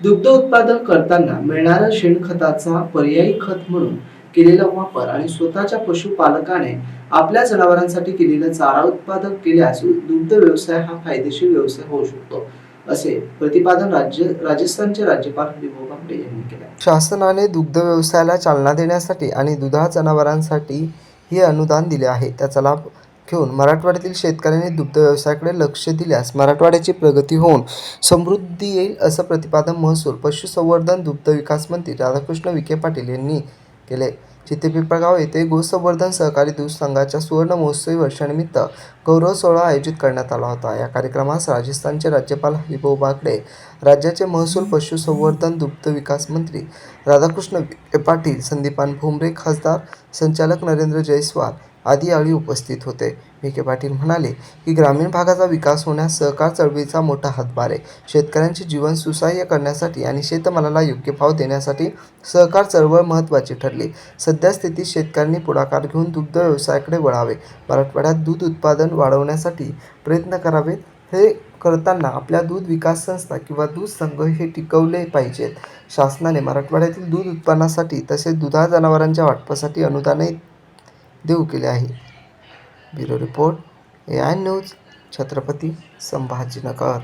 दुग्ध उत्पादन करताना मिळणाऱ्या शेणखताचा पर्यायी खत म्हणून केलेला वापर आणि स्वतःच्या पशुपालकाने आपल्या जनावरांसाठी केलेला चारा उत्पादन केल्यास दुग्ध व्यवसाय हा फायदेशीर व्यवसाय होऊ शकतो असे प्रतिपादन राज्य राजस्थानचे राज्यपाल हरिभाऊ बागडे यांनी केले. शासनाने दुग्ध व्यवसायाला चालना देण्यासाठी आणि दुधा जनावरांसाठी हे अनुदान दिले आहे. त्याचा लाभ घेऊन मराठवाड्यातील शेतकऱ्यांनी दुग्ध व्यवसायाकडे लक्ष दिल्यास मराठवाड्याची प्रगती होऊन समृद्धी येईल असं प्रतिपादन महसूल पशुसंवर्धन दुग्ध विकास मंत्री राधाकृष्ण विखे पाटील यांनी केले. चित्तेपिंपळगाव येथे गोसंवर्धन सहकारी दूध संघाच्या सुवर्ण महोत्सवी वर्षानिमित्त गौरव सोहळा आयोजित करण्यात आला होता. या कार्यक्रमास राजस्थानचे राज्यपाल हरिभाऊ बागडे राज्याचे महसूल पशुसंवर्धन दुग्ध विकास मंत्री राधाकृष्ण पाटील संदीपान भुमरे खासदार संचालक नरेंद्र जयस्वाल आदी यावेळी उपस्थित होते. विखे पाटील म्हणाले की ग्रामीण भागाचा विकास होण्यास सहकार चळवळीचा मोठा हातभार आहे. शेतकऱ्यांचे जीवन सुसह्य करण्यासाठी आणि शेतमालाला योग्य भाव देण्यासाठी सहकार चळवळ महत्त्वाची ठरली. सध्या स्थितीत शेतकऱ्यांनी पुढाकार घेऊन दुग्ध व्यवसायाकडे वळावे. मराठवाड्यात दूध उत्पादन वाढवण्यासाठी प्रयत्न करावेत हे करताना आपल्या दूध विकास संस्था किंवा दूध संघ हे टिकवले पाहिजेत. शासनाने मराठवाड्यातील दूध उत्पादनासाठी तसेच दुधा जनावरांच्या वाटपासाठी अनुदानही देऊ केले आहे. Bureau report A I news Chhatrapati Sambhajinagar.